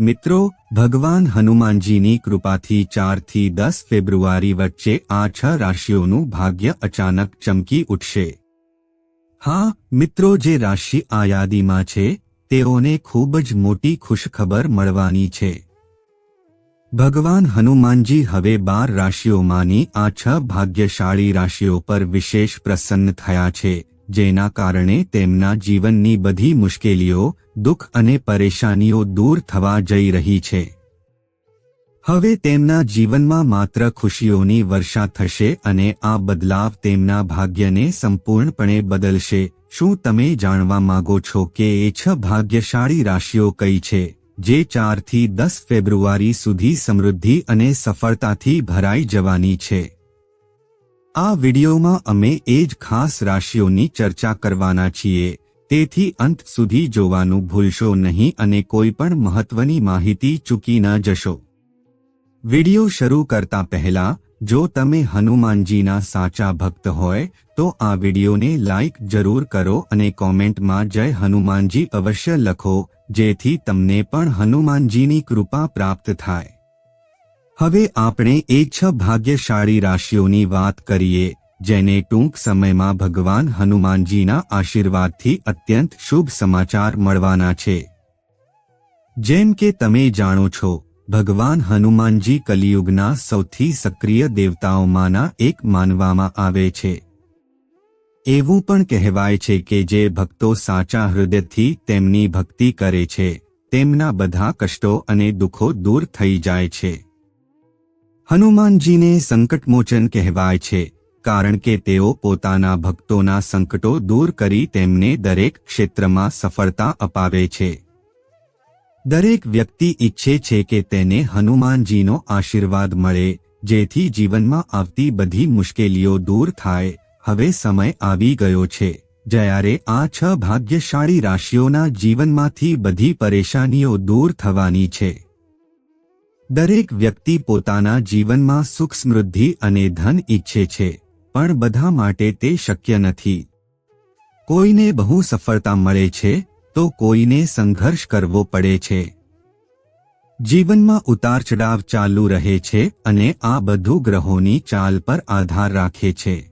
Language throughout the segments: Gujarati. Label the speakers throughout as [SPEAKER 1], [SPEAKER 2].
[SPEAKER 1] મિત્રો, ભગવાન હનુમાનજીની કૃપાથી ચારથી દસ ફેબ્રુઆરી વચ્ચે આ છ રાશિઓનું ભાગ્ય અચાનક ચમકી ઉઠશે. હા, મિત્રો, જે રાશિ આ યાદીમાં છે, તેઓને ખૂબ જ મોટી ખુશખબર મળવાની છે. ભગવાન હનુમાનજી હવે બાર રાશિઓમાંની આ છ ભાગ્યશાળી રાશિઓ પર વિશેષ પ્રસન્ન થયા છે. જેના કારણે તેમના જીવનની બધી મુશ્કેલીઓ, દુઃખ અને પરેશાનીઓ દૂર થવા જઈ રહી છે. હવે તેમના જીવનમાં માત્ર ખુશીઓની વર્ષા થશે અને આ બદલાવ તેમના ભાગ્યને સંપૂર્ણપણે બદલશે. શું તમે જાણવા માંગો છો કે એ છ ભાગ્યશાળી રાશિઓ કઈ છે, જે ચારથી દસ ફેબ્રુઆરી સુધી સમૃદ્ધિ અને સફળતાથી ભરાઈ જવાની છે? આ વિડીયોમાં અમે એ જ ખાસ રાશિઓની ચર્ચા કરવાના છીએ. તેથી અંત સુધી જોવાનું ભૂલશો નહીં અને કોઈ પણ મહત્વની માહિતી ચૂકી ન જશો. વિડિયો શરૂ કરતા પહેલા, જો તમે હનુમાનજીના સાચા ભક્ત હોય, તો આ વિડિયોને લાઇક જરૂર કરો અને કોમેન્ટમાં જય હનુમાનજી અવશ્ય લખો, જેથી તમને પણ હનુમાનજીની કૃપા પ્રાપ્ત થાય. હવે આપણે એ છ ભાગ્યશાળી રાશિઓની વાત કરીએ, જેને ટૂંક સમયમાં ભગવાન હનુમાનજીના આશીર્વાદથી અત્યંત શુભ સમાચાર મળવાના છે. જેમ કે તમે જાણો છો, ભગવાન હનુમાનજી કલિયુગના સૌથી સક્રિય દેવતાઓમાંના એક માનવામાં આવે છે. એવું પણ કહેવાય છે કે જે ભક્તો સાચા હૃદયથી તેમની ભક્તિ કરે છે, તેમના બધા કષ્ટો અને દુઃખો દૂર થઈ જાય છે. હનુમાનજીને સંકટમોચન કહેવાય છે, કારણ કે તેઓ પોતાના ભક્તોના સંકટો દૂર કરી તેમને દરેક ક્ષેત્રમાં સફળતા અપાવે છે. દરેક વ્યક્તિ ઈચ્છે છે કે તેને હનુમાનજીનો આશીર્વાદ મળે, જેથી જીવનમાં આવતી બધી મુશ્કેલીઓ દૂર થાય. હવે સમય આવી ગયો છે, જ્યારે આ છ ભાગ્યશાળી રાશિઓના જીવનમાંથી બધી પરેશાનીઓ દૂર થવાની છે. દરેક વ્યક્તિ પોતાના જીવનમાં સુખ સમૃદ્ધિ અને ધન ઈચ્છે છે, પણ બધા માટે તે શક્ય નથી. કોઈને બહુ સફળતા મળે છે, તો કોઈને સંઘર્ષ કરવો પડે છે. જીવનમાં ઉતાર ચડાવ ચાલુ રહે છે અને આ બધું ગ્રહોની ચાલ પર આધાર રાખે છે.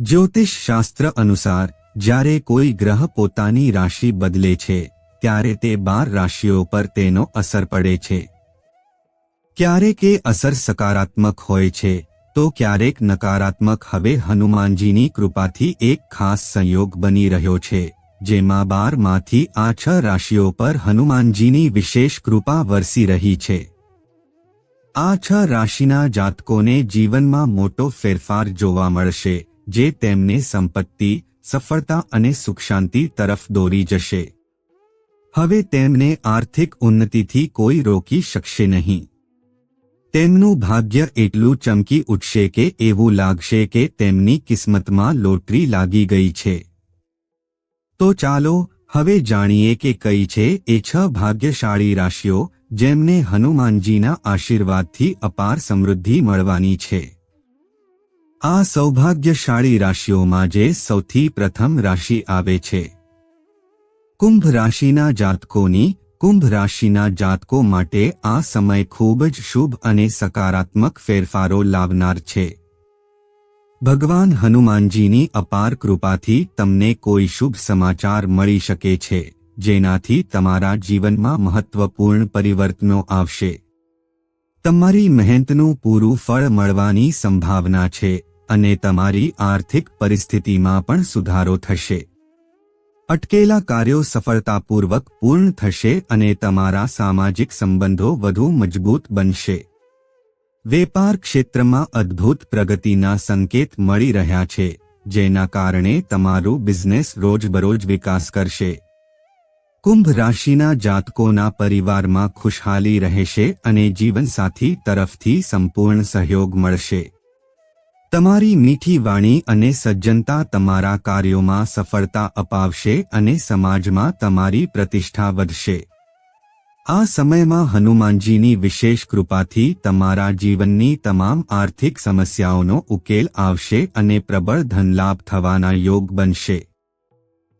[SPEAKER 1] જ્યોતિષ શાસ્ત્ર અનુસાર, જ્યારે કોઈ ગ્રહ પોતાની રાશિ બદલે છે, ત્યારે તે બાર રાશિઓ પર તેનો અસર પડે છે. ક્યારેક એ અસર સકારાત્મક હોય છે, તો ક્યારેક નકારાત્મક. હવે હનુમાનજીની કૃપાથી એક ખાસ સંયોગ બની રહ્યો છે, જેમાં બારમાંથી આ છ રાશિઓ પર હનુમાનજીની વિશેષ કૃપા વરસી રહી છે. આ છ રાશિના જાતકોને જીવનમાં મોટો ફેરફાર જોવા મળશે, જે તેમને સંપત્તિ, સફળતા અને સુખશાંતિ તરફ દોરી જશે. હવે તેમને આર્થિક ઉન્નતિથી કોઈ રોકી શકશે નહીં. તેમનું ભાગ્ય એટલું ચમકી ઉઠશે કે એવું લાગશે કે તેમની કિસ્મતમાં લોટરી લાગી ગઈ છે. તો ચાલો, હવે જાણીએ કે કઈ છે એ છ ભાગ્યશાળી રાશિઓ, જેમને હનુમાનજીના આશીર્વાદથી અપાર સમૃદ્ધિ મળવાની છે. આ સૌભાગ્યશાળી રાશિઓમાં જે સૌથી પ્રથમ રાશિ આવે છે. કુંભ રાશિના જાતકોની કુંભ રાશિના જાતકો માટે આ સમય ખૂબ જ શુભ અને સકારાત્મક ફેરફારો લાવનાર છે. ભગવાન હનુમાનજીની અપાર કૃપાથી તમને કોઈ શુભ સમાચાર મળી શકે છે, જેનાથી તમારા જીવનમાં મહત્વપૂર્ણ પરિવર્તનો આવશે. તમારી મહેનતનું પૂરું ફળ મળવાની સંભાવના છે અને તમારી આર્થિક પરિસ્થિતિમાં પણ સુધારો થશે. અટકેલા કાર્યો સફળતાપૂર્વક પૂર્ણ થશે અને તમારા સામાજિક સંબંધો વધુ મજબૂત બનશે. વેપાર ક્ષેત્રમાં અદ્ભુત પ્રગતિના સંકેત મળી રહ્યા છે, જેના કારણે તમારું બિઝનેસ રોજબરોજ વિકાસ કરશે. કુંભ રાશિના જાતકોના પરિવારમાં ખુશહાલી રહેશે અને જીવનસાથી તરફથી સંપૂર્ણ સહયોગ મળશે. તમારી મીઠી વાણી અને સજ્જનતા તમારા કાર્યોમાં સફળતા અપાવશે અને સમાજમાં તમારી પ્રતિષ્ઠા વધશે. આ સમયમાં હનુમાનજીની વિશેષ કૃપાથી તમારા જીવનની તમામ આર્થિક સમસ્યાઓનો ઉકેલ આવશે અને પ્રબળ ધનલાભ થવાના યોગ બનશે.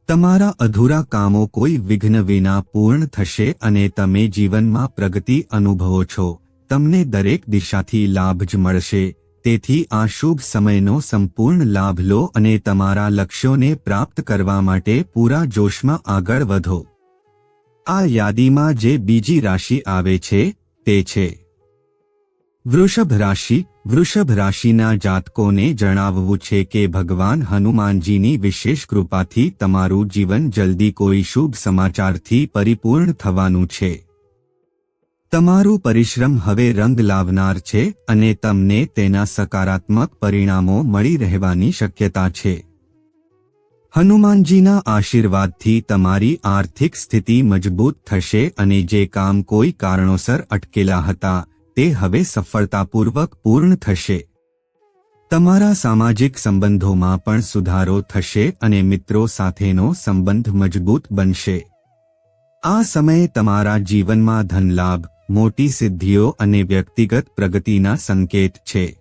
[SPEAKER 1] તમારા અધૂરા કામો કોઈ વિઘ્ન વિના પૂર્ણ થશે અને તમે જીવનમાં પ્રગતિ અનુભવો છો. તમને દરેક દિશાથી લાભ જ મળશે. તેથી આ શુભ સમયનો સંપૂર્ણ લાભ લો અને તમારા લક્ષ્યોને પ્રાપ્ત કરવા માટે પૂરા જોશમાં આગળ વધો. આ યાદીમાં જે બીજી રાશિ આવે છે, તે છે. વૃષભ રાશિ. વૃષભ રાશિના જાતકોને જણાવવું છે કે ભગવાન હનુમાનજીની વિશેષ કૃપાથી તમારું જીવન જલ્દી કોઈ શુભ સમાચારથી પરિપૂર્ણ થવાનું છે. તમારું પરિશ્રમ હવે રંગ લાવનાર છે અને તમને તેના સકારાત્મક પરિણામો મળી રહેવાની શક્યતા છે. હનુમાનજીના આશીર્વાદથી તમારી આર્થિક સ્થિતિ મજબૂત થશે અને જે કામ કોઈ કારણોસર અટકેલા હતા, તે હવે સફળતાપૂર્વક પૂર્ણ થશે. તમારા સામાજિક સંબંધોમાં પણ સુધારો થશે અને મિત્રો સાથેનો સંબંધ મજબૂત બનશે. આ સમયે તમારા જીવનમાં ધનલાભ મોટી સિદ્ધિઓ અને વ્યક્તિગત પ્રગતિના સંકેત છે.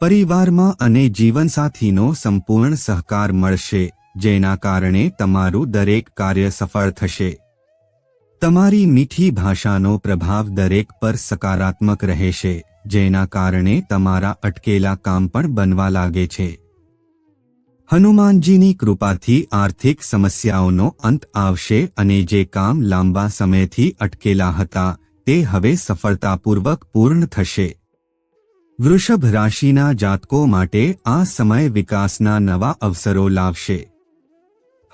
[SPEAKER 1] પરિવારમાં અને જીવનસાથીનો સંપૂર્ણ સહકાર મળશે, જેના કારણે તમારું દરેક કાર્ય સફળ થશે. તમારી મીઠી ભાષાનો પ્રભાવ દરેક પર સકારાત્મક રહેશે, જેના કારણે તમારા અટકેલા કામ પણ બનવા લાગે છે. હનુમાનજીની કૃપાથી આર્થિક સમસ્યાઓનો અંત આવશે અને જે કામ લાંબા સમયથી અટકેલા હતા, તે હવે સફળતાપૂર્વક પૂર્ણ થશે. વૃષભ રાશિના જાતકો માટે આ સમય વિકાસના નવા અવસરો લાવશે.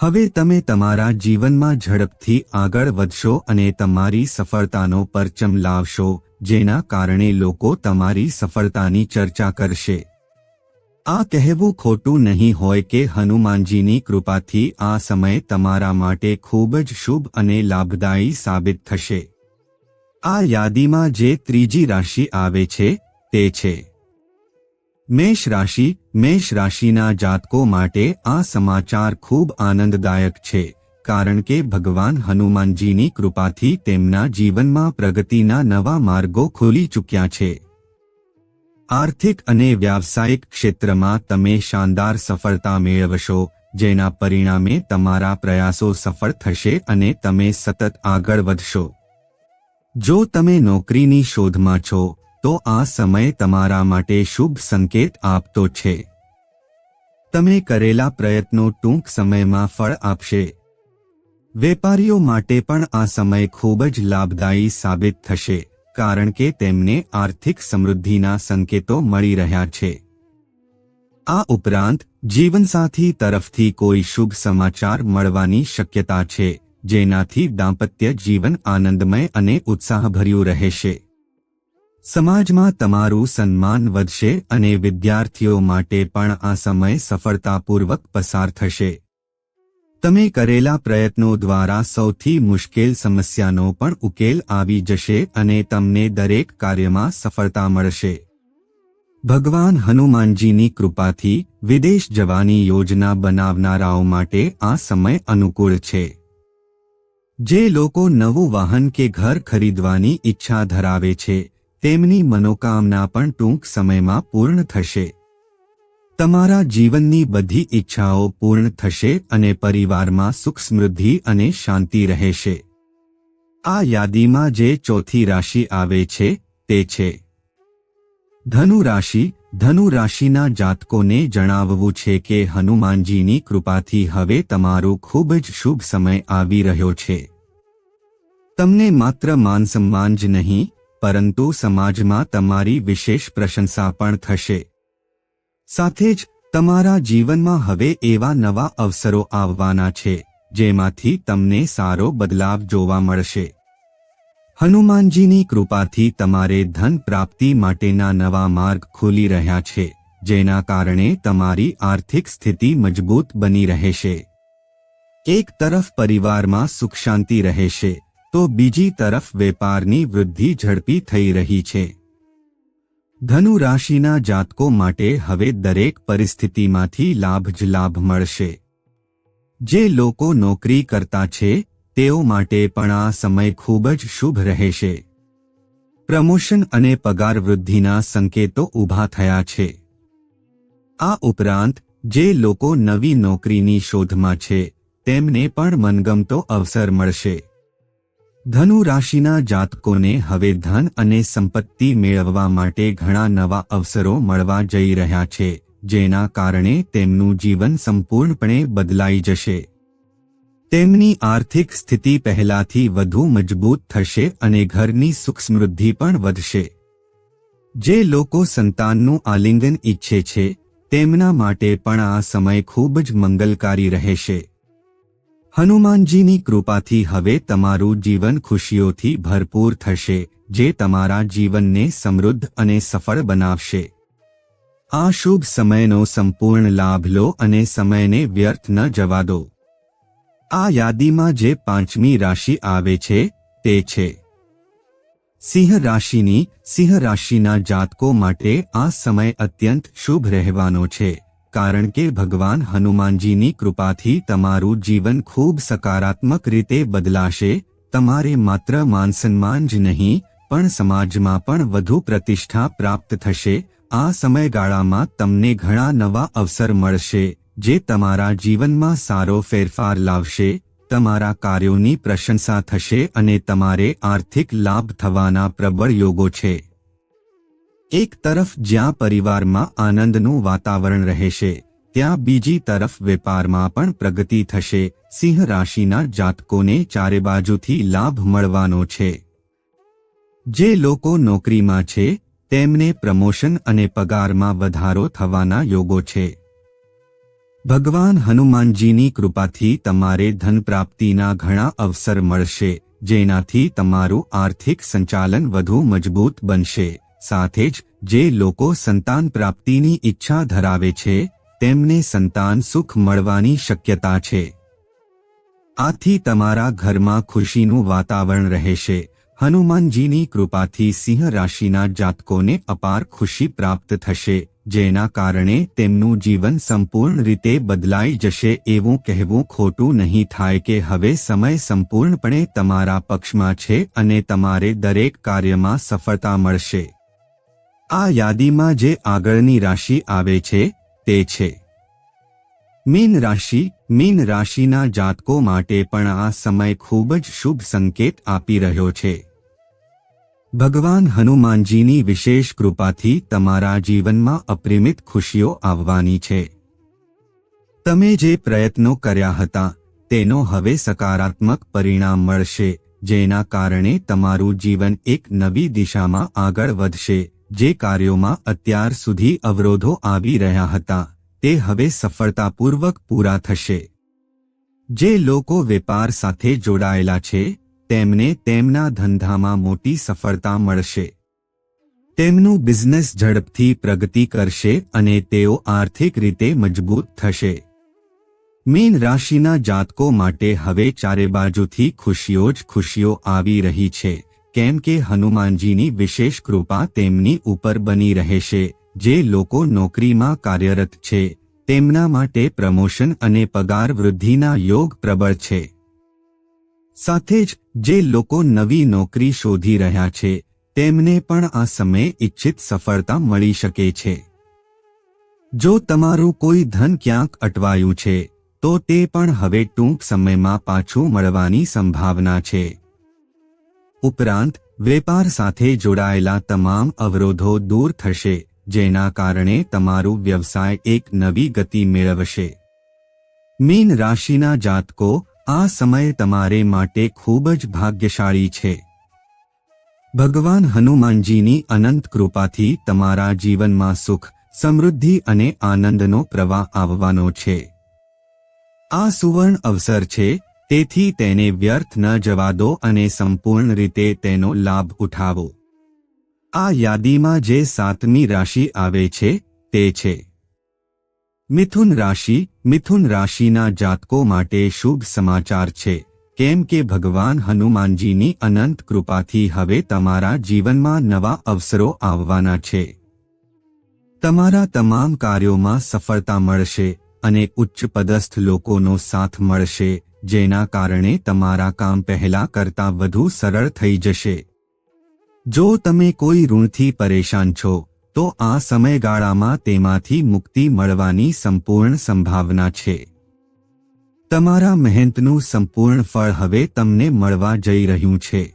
[SPEAKER 1] હવે તમે તમારા જીવનમાં ઝડપથી આગળ વધશો અને તમારી સફળતાનો પરચમ લાવશો, જેના કારણે લોકો તમારી સફળતાની ચર્ચા કરશે. આ કહેવું ખોટું નહીં હોય કે હનુમાનજીની કૃપાથી આ સમય તમારા માટે ખૂબ જ શુભ અને લાભદાયી સાબિત થશે. આ યાદીમાં જે ત્રીજી રાશિ આવે છે, તે છે. મેષ રાશિ, મેષ રાશિના જાતકો માટે આ સમાચાર ખૂબ આનંદદાયક છે, કારણ કે ભગવાન હનુમાનજીની કૃપાથી તેમના જીવનમાં પ્રગતિના નવા માર્ગો ખોલી ચૂક્યા છે. આર્થિક અને વ્યાવસાયિક ક્ષેત્રમાં તમે શાનદાર સફળતા મેળવશો, જેના પરિણામે તમારા પ્રયાસો સફળ થશે અને તમે સતત આગળ વધશો. જો તમે નોકરીની શોધમાં છો, તો આ સમય તમારા માટે શુભ સંકેત આપતો છે. તમે કરેલા પ્રયત્નો ટૂંક સમયમાં ફળ આપશે. વેપારીઓ માટે પણ આ સમય ખૂબ જ લાભદાયી સાબિત થશે. કારણ કે તેમને આર્થિક સમૃદ્ધિના સંકેતો મળી રહ્યા છે. આ ઉપરાંત, જીવનસાથી તરફથી કોઈ શુભ સમાચાર મળવાની શક્યતા છે, જેનાથી દાંપત્ય જીવન આનંદમય અને ઉત્સાહભર્યું રહેશે. સમાજમાં તમારું સન્માન વધશે અને વિદ્યાર્થીઓ માટે પણ આ સમય સફળતાપૂર્વક પસાર થશે. તમે કરેલા પ્રયત્નો દ્વારા સૌથી મુશ્કેલ સમસ્યાનો પણ ઉકેલ આવી જશે અને તમને દરેક કાર્યમાં સફળતા મળશે. ભગવાન હનુમાનજીની કૃપાથી વિદેશ જવાની યોજના બનાવનારાઓ માટે આ સમય અનુકૂળ છે. જે લોકો નવું વાહન કે ઘર ખરીદવાની ઈચ્છા ધરાવે છે, તેમની મનોકામના પણ ટૂંક સમયમાં પૂર્ણ થશે. તમારા જીવનની બધી ઈચ્છાઓ પૂર્ણ થશે અને પરિવારમાં સુખ સમૃદ્ધિ અને શાંતિ રહેશે. આ યાદીમાં જે ચોથી રાશિ આવે છે, તે છે. ધનુ રાશિ ધનુ રાશિના જાતકોને જણાવવું છે કે હનુમાનજીની કૃપાથી હવે તમારો ખૂબ જ શુભ સમય આવી રહ્યો છે. તમને માત્ર માન સન્માન જ નહીં, પરંતુ સમાજમાં તમારી વિશેષ પ્રશંસા પણ થશે. સાથે જ તમારા જીવનમાં હવે એવા નવા અવસરો આવવાના છે, જેમાંથી તમને સારો બદલાવ જોવા મળશે. હનુમાનજીની કૃપાથી તમારે ધન પ્રાપ્તિ માટેના નવા માર્ગ ખુલી રહ્યા છે, જેના કારણે તમારી આર્થિક સ્થિતિ મજબૂત બની રહેશે. એક તરફ પરિવારમાં સુખ શાંતિ રહેશે, તો બીજી તરફ વેપારની વૃદ્ધિ ઝડપી થઈ રહી છે. ધનુ રાશિના જાતકો માટે હવે દરેક પરિસ્થિતિમાંથી લાભ જ લાભ મળશે. જે લોકો નોકરી કરતા છે, તેઓ માટે પણ આ સમય ખૂબ જ શુભ રહેશે. પ્રમોશન અને પગાર વૃદ્ધિના સંકેતો ઊભા થયા છે. આ ઉપરાંત, જે લોકો નવી નોકરીની શોધમાં છે, તેમને પણ મનગમતો અવસર મળશે. ધનુ રાશિના જાતકોને હવે ધન અને સંપત્તિ મેળવવા માટે ઘણા નવા અવસરો મળવા જઈ રહ્યા છે, જેના કારણે તેમનું જીવન સંપૂર્ણપણે બદલાઈ જશે. તેમની આર્થિક સ્થિતિ પહેલાથી વધુ મજબૂત થશે અને ઘરની સુખ સમૃદ્ધિ પણ વધશે. જે લોકો સંતાનનું આલિંગન ઈચ્છે છે, તેમના માટે પણ આ સમય ખૂબ જ મંગલકારી રહેશે. હનુમાનજીની કૃપાથી હવે તમારું જીવન ખુશીઓથી ભરપૂર થશે, જે તમારા જીવનને સમૃદ્ધ અને સફળ બનાવશે. આ શુભ સમયનો સંપૂર્ણ લાભ લો અને સમયને વ્યર્થ ન જવા દો. આ યાદીમાં જે પાંચમી રાશિ આવે છે, તે છે. સિંહ રાશિની, સિંહ રાશિના જાતકો માટે આ સમય અત્યંત શુભ રહેવાનો છે. કારણ કે ભગવાન હનુમાનજીની કૃપાથી તમારું જીવન ખૂબ સકારાત્મક રીતે બદલાશે, તમારે માત્ર માનસન્માન જ નહીં, પણ સમાજમાં પણ વધુ પ્રતિષ્ઠા પ્રાપ્ત થશે, આ સમયગાળામાં તમને ઘણા નવા અવસર મળશે, જે તમારા જીવનમાં સારો ફેરફાર લાવશે, તમારા કાર્યોની પ્રશંસા થશે અને તમારે આર્થિક લાભ થવાના પ્રબળ યોગો છે. એક તરફ જ્યાં પરિવારમાં આનંદનું વાતાવરણ રહેશે, ત્યાં બીજી તરફ વેપારમાં પણ પ્રગતિ થશે. સિંહ રાશિના જાતકોને ચારે બાજુથી લાભ મળવાનો છે. જે લોકો નોકરીમાં છે, તેમને પ્રમોશન અને પગારમાં વધારો થવાના યોગો છે. ભગવાન હનુમાનજીની કૃપાથી તમારે ધન પ્રાપ્તિના ઘણા અવસર મળશે, જેનાથી તમારું આર્થિક સંચાલન વધુ મજબૂત બનશે. સાથે જ, જે લોકો સંતાન પ્રાપ્તિની ઈચ્છા ધરાવે છે, તેમને સંતાન સુખ મળવાની શક્યતા છે. આથી તમારા ઘરમાં ખુશીનું વાતાવરણ રહેશે. હનુમાનજીની કૃપાથી સિંહ રાશિના જાતકોને અપાર ખુશી પ્રાપ્ત થશે, જેના કારણે તેમનું જીવન સંપૂર્ણ રીતે બદલાઈ જશે એવું કહેવું ખોટું નહીં થાય કે હવે સમય સંપૂર્ણપણે તમારા પક્ષમાં છે અને તમારે દરેક કાર્યમાં સફળતા મળશે. આ યાદીમાં જે આગળની રાશિ આવે છે, તે છે. મીન રાશિ, મીન રાશિના જાતકો માટે પણ આ સમય ખૂબ જ શુભ સંકેત આપી રહ્યો છે. ભગવાન હનુમાનજીની વિશેષ કૃપાથી તમારા જીવનમાં અપરિમિત ખુશીઓ આવવાની છે. તમે જે પ્રયત્નો કર્યા હતા, તેનો હવે સકારાત્મક પરિણામ મળશે, જેના કારણે તમારું જીવન એક નવી દિશામાં આગળ વધશે. જે કાર્યોમાં અત્યાર સુધી અવરોધો આવી રહ્યા હતા, તે હવે સફળતાપૂર્વક પૂરા થશે. જે લોકો વેપાર સાથે જોડાયેલા છે, તેમને તેમના ધંધામાં મોટી સફળતા મળશે. તેમનું બિઝનેસ ઝડપથી પ્રગતિ કરશે અને તેઓ આર્થિક રીતે મજબૂત થશે. મીન રાશિના જાતકો માટે હવે ચારે બાજુથી ખુશીઓ જ ખુશીઓ આવી રહી છે. કેમ કે હનુમાનજીની વિશેષ કૃપા તેમની ઉપર બની રહેશે, જે લોકો નોકરીમાં કાર્યરત છે, તેમના માટે પ્રમોશન અને પગાર વૃદ્ધિના યોગ પ્રબળ છે. સાથે જ, જે લોકો નવી નોકરી શોધી રહ્યા છે, તેમને પણ આ સમયે ઇચ્છિત સફળતા મળી શકે છે. જો તમારું કોઈ ધન ક્યાંક અટવાયું છે, તો તે પણ હવે ટૂંક સમયમાં પાછું મળવાની સંભાવના છે. ઉપરાંત, વેપાર સાથે જોડાયેલા તમામ અવરોધો દૂર થશે, જેના કારણે તમારું વ્યવસાય એક નવી ગતિ મેળવશે. મીન રાશિના જાતકો, આ સમય તમારે માટે ખૂબ જ ભાગ્યશાળી છે. ભગવાન હનુમાનજીની અનંત કૃપાથી તમારા જીવનમાં સુખ, સમૃદ્ધિ અને આનંદનો પ્રવાહ આવવાનો છે. આ સુવર્ણ અવસર છે તેથી તેને વ્યર્થ ન જવા દો અને સંપૂર્ણ રીતે તેનો લાભ ઉઠાવો. આ યાદીમાં જે સાતમી રાશિ આવે છે, તે છે. મિથુન રાશિ, મિથુન રાશિના જાતકો માટે શુભ સમાચાર છે. કેમ કે ભગવાન હનુમાનજીની અનંત કૃપાથી હવે તમારા જીવનમાં નવા અવસરો આવવાના છે. તમારા તમામ કાર્યોમાં સફળતા મળશે અને ઉચ્ચ પદસ્થ લોકોનો સાથ મળશે. જેના કારણે તમારા કામ પહેલા કરતાં વધુ સરળ થઈ જશે. જો તમે કોઈ ઋણથી પરેશાન છો, તો આ સમયગાળામાં તેમાંથી મુક્તિ મળવાની સંપૂર્ણ સંભાવના છે. તમારા મહેનતનું સંપૂર્ણ ફળ હવે તમને મળવા જઈ રહ્યું છે.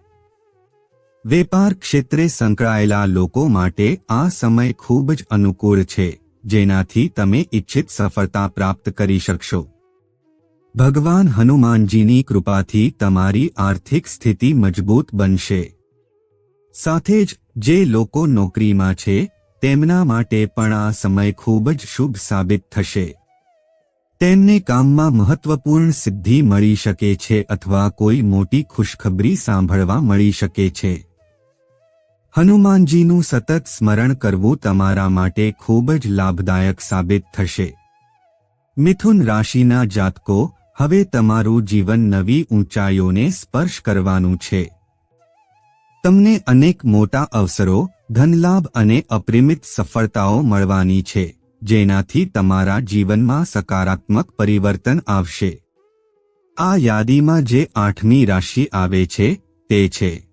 [SPEAKER 1] વેપાર ક્ષેત્રે સંકળાયેલા લોકો માટે આ સમય ખૂબ જ અનુકૂળ છે, જેનાથી તમે ઇચ્છિત સફળતા પ્રાપ્ત કરી શકશો. ભગવાન હનુમાનજીની કૃપાથી તમારી આર્થિક સ્થિતિ મજબૂત બનશે. સાથે જ, જે લોકો નોકરીમાં છે, તેમના માટે પણ આ સમય ખૂબ જ શુભ સાબિત થશે. તેમને કામમાં મહત્વપૂર્ણ સિદ્ધિ મળી શકે છે અથવા કોઈ મોટી ખુશખબરી સાંભળવા મળી શકે છે. હનુમાનજીનું સતત સ્મરણ કરવું તમારા માટે ખૂબ જ લાભદાયક સાબિત થશે. મિથુન રાશિના જાતકો હવે તમારું જીવન નવી ઊંચાઈઓને સ્પર્શ કરવાનું છે. તમને અનેક મોટા અવસરો, ધનલાભ અને અપરિમિત સફળતાઓ મળવાની છે, જેનાથી તમારા જીવનમાં સકારાત્મક પરિવર્તન આવશે. આ યાદીમાં જે આઠમી રાશિ આવે છે, તે છે.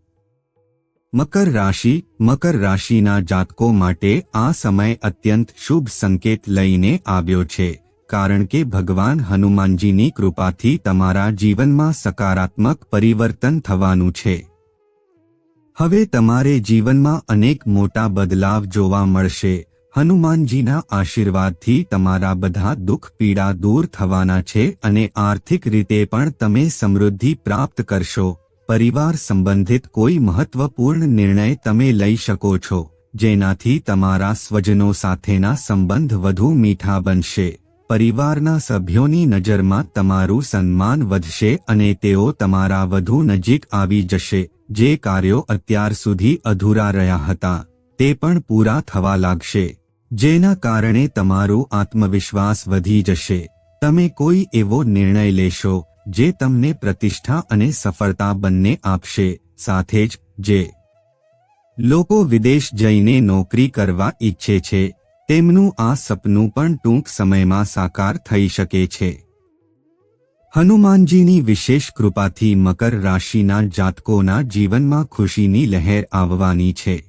[SPEAKER 1] મકર રાશિ, મકર રાશિના જાતકો માટે આ સમય અત્યંત શુભ સંકેત લઈને આવ્યો છે. કારણ કે ભગવાન હનુમાનજીની કૃપાથી તમારા જીવનમાં સકારાત્મક પરિવર્તન થવાનું છે. હવે તમારે જીવનમાં અનેક મોટા બદલાવ જોવા મળશે. હનુમાનજીના આશીર્વાદથી તમારા બધા દુઃખ પીડા દૂર થવાના છે અને આર્થિક રીતે પણ તમે સમૃદ્ધિ પ્રાપ્ત કરશો. પરિવાર સંબંધિત કોઈ મહત્વપૂર્ણ નિર્ણય તમે લઈ શકો છો, જેનાથી તમારા સ્વજનો સાથેના સંબંધ વધુ મીઠા બનશે. પરિવારના સભ્યોની નજરમાં તમારું સન્માન વધશે અને તેઓ તમારા વધુ નજીક આવી જશે. જે કાર્યો અત્યાર સુધી અધૂરા રહ્યા હતા, તે પણ પૂરા થવા લાગશે. જેના કારણે તમારો આત્મવિશ્વાસ વધી જશે. તમે કોઈ એવો નિર્ણય લેશો, જે તમને પ્રતિષ્ઠા અને સફળતા બંને આપશે. સાથે જ, જે લોકો વિદેશ જઈને નોકરી કરવા ઈચ્છે છે તેમનું આ સપનું પણ ટૂંક સમયમાં સાકાર થઈ શકે છે. હનુમાનજીની વિશેષ કૃપાથી મકર રાશિના જાતકોના જીવનમાં ખુશીની લહેર આવવાની છે.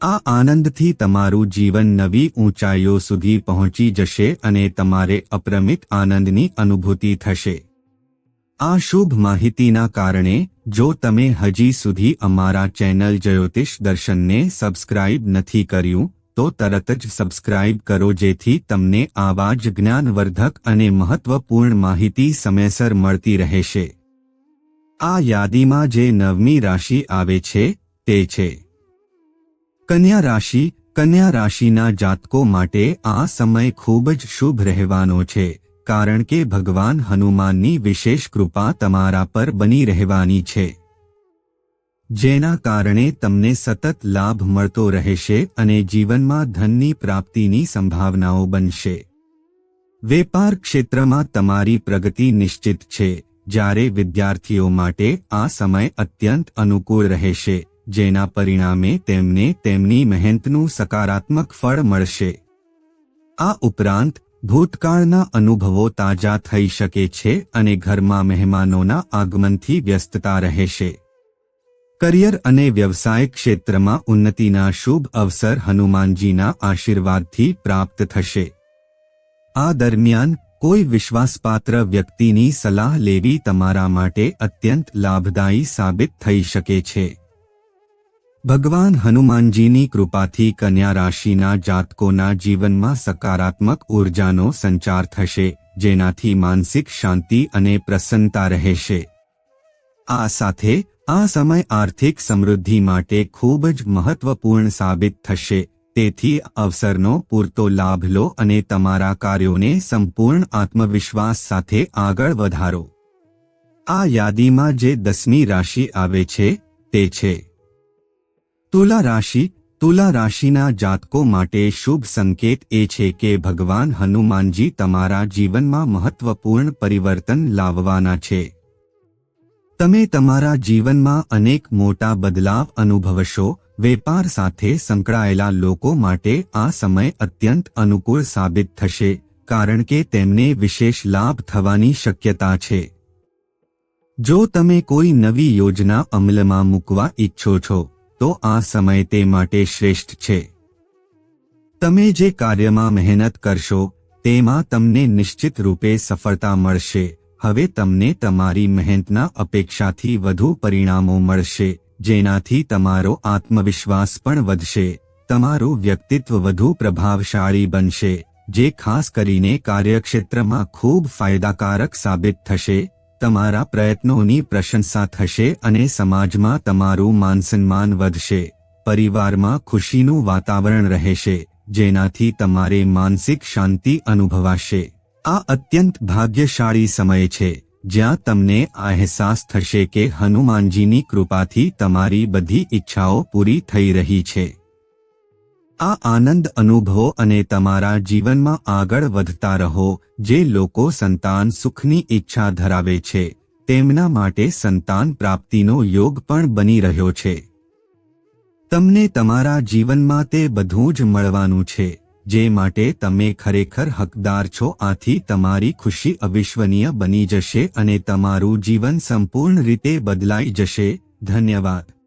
[SPEAKER 1] આ આનંદથી તમારું જીવન નવી ઊંચાઈઓ સુધી પહોંચી જશે અને તમારે અપ્રમિત આનંદની અનુભૂતિ થશે. આ શુભ માહિતીના કારણે, જો તમે હજી સુધી અમારા ચેનલ જ્યોતિષ દર્શનને સબસ્ક્રાઇબ નથી કર્યું તો તરત જ સબસ્ક્રાઇબ કરો જેથી તમને આવા જ જ્ઞાનવર્ધક અને મહત્વપૂર્ણ માહિતી સમયસર મળતી રહેશે. આ યાદીમાં જે નવમી રાશિ આવે છે, તે છે. કન્યા રાશિ, કન્યા રાશિના જાતકો માટે આ સમય ખૂબ જ શુભ રહેવાનો છે, કારણ કે ભગવાન હનુમાનની વિશેષ કૃપા તમારા પર બની રહેવાની છે. જેના કારણે તમને સતત લાભ મળતો રહેશે અને જીવનમાં ધનની પ્રાપ્તિની સંભાવનાઓ બનશે. વેપાર ક્ષેત્રમાં તમારી પ્રગતિ નિશ્ચિત છે, જ્યારે વિદ્યાર્થીઓ માટે આ સમય અત્યંત અનુકૂળ રહેશે, જેના પરિણામે તેમને તેમની મહેનતનું સકારાત્મક ફળ મળશે. આ ઉપરાંત, ભૂતકાળના અનુભવો તાજા થઈ શકે છે અને ઘરમાં મહેમાનોના આગમનથી વ્યસ્તતા રહેશે. કરિયર અને વ્યવસાય ક્ષેત્રમાં ઉન્નતિના શુભ અવસર હનુમાનજીના આશીર્વાદથી પ્રાપ્ત થશે. આ દરમિયાન કોઈ વિશ્વાસપાત્ર વ્યક્તિની સલાહ લેવી તમારા માટે અત્યંત લાભદાયી સાબિત થઈ શકે છે. ભગવાન હનુમાનજીની કૃપાથી કન્યા રાશિના જાતકોના જીવનમાં સકારાત્મક ઉર્જાનો સંચાર થશે, જેનાથી માનસિક શાંતિ અને પ્રસન્નતા રહેશે. આ સાથે આ સમય આર્થિક સમૃદ્ધિ માટે ખૂબ જ મહત્વપૂર્ણ સાબિત થશે, તેથી અવસરનો પૂરતો લાભ લો અને તમારા કાર્યોને સંપૂર્ણ આત્મવિશ્વાસ સાથે આગળ વધારો. આ યાદીમાં જે દસમી રાશિ આવે છે, તે છે. તુલા રાશિ, તુલા રાશિના જાતકો માટે શુભ સંકેત એ છે કે ભગવાન હનુમાનજી તમારા જીવનમાં મહત્વપૂર્ણ પરિવર્તન લાવવાના છે. તમે તમારા જીવનમાં અનેક મોટા બદલાવ અનુભવશો. વેપાર સાથે સંકળાયેલા લોકો માટે આ સમય અત્યંત અનુકૂળ સાબિત થશે, કારણ કે તેમને વિશેષ લાભ થવાની શક્યતા છે. જો તમે કોઈ નવી યોજના અમલમાં મૂકવા ઈચ્છો છો, તો આ સમય તે માટે શ્રેષ્ઠ છે. તમે જે કાર્યમાં મહેનત કરશો, તેમાં તમને નિશ્ચિત રૂપે સફળતા મળશે. હવે તમને તમારી મહેનતના અપેક્ષાથી વધુ પરિણામો મળશે, જેનાથી તમારો આત્મવિશ્વાસ પણ વધશે, તમારું વ્યક્તિત્વ વધુ પ્રભાવશાળી બનશે, જે ખાસ કરીને કાર્યક્ષેત્રમાં ખૂબ ફાયદાકારક સાબિત થશે, તમારા પ્રયત્નોની પ્રશંસા થશે અને સમાજમાં તમારું માનસન્માન વધશે, પરિવારમાં ખુશીનું વાતાવરણ રહેશે, જેનાથી તમારે માનસિક શાંતિ અનુભવાશે. આ અત્યંત ભાગ્યશાળી સમય છે, જ્યાં તમને આ અહેસાસ થશે કે હનુમાનજીની કૃપાથી તમારી બધી ઈચ્છાઓ પૂરી થઈ રહી છે. આ આનંદ અનુભવો અને તમારા જીવનમાં આગળ વધતા રહો, જે લોકો સંતાન સુખની ઈચ્છા ધરાવે છે, તેમના માટે સંતાન પ્રાપ્તિનો યોગ પણ બની રહ્યો છે. તમને તમારા જીવનમાં તે બધું જ મળવાનું છે. જે માટે તમે ખરેખર હકદાર છો, આથી તમારી ખુશી અવિશ્વનીય બની જશે અને તમારું જીવન સંપૂર્ણ રીતે બદલાઈ જશે. ધન્યવાદ.